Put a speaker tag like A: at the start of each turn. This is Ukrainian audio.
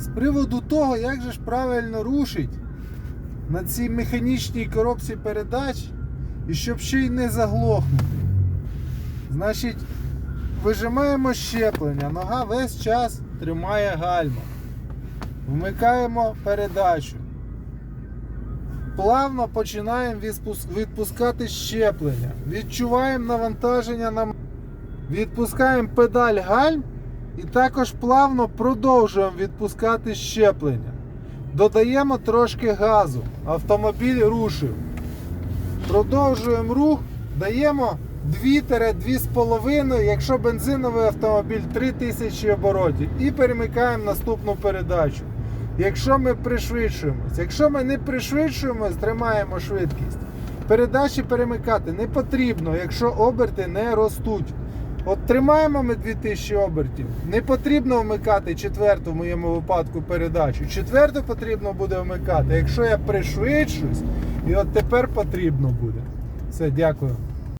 A: З приводу того, як же ж правильно рушить на цій механічній коробці передач і щоб ще й не заглохнути. Значить, вижимаємо щеплення, нога весь час тримає гальма. Вмикаємо передачу. Плавно починаємо відпускати щеплення. Відчуваємо навантаження на відпускаємо педаль гальм і також плавно продовжуємо відпускати щеплення. Додаємо трошки газу. Автомобіль рушив. Продовжуємо рух, даємо 2-2,5, якщо бензиновий автомобіль 3000 оборотів. І перемикаємо наступну передачу. Якщо ми пришвидшуємось, якщо ми не пришвидшуємось, тримаємо швидкість. Передачі перемикати не потрібно, якщо оберти не ростуть. От тримаємо ми 2000 обертів. Не потрібно вмикати четверту в моєму випадку передачу. Четверту потрібно буде вмикати, якщо я пришвидшусь, і от тепер потрібно буде. Все, дякую.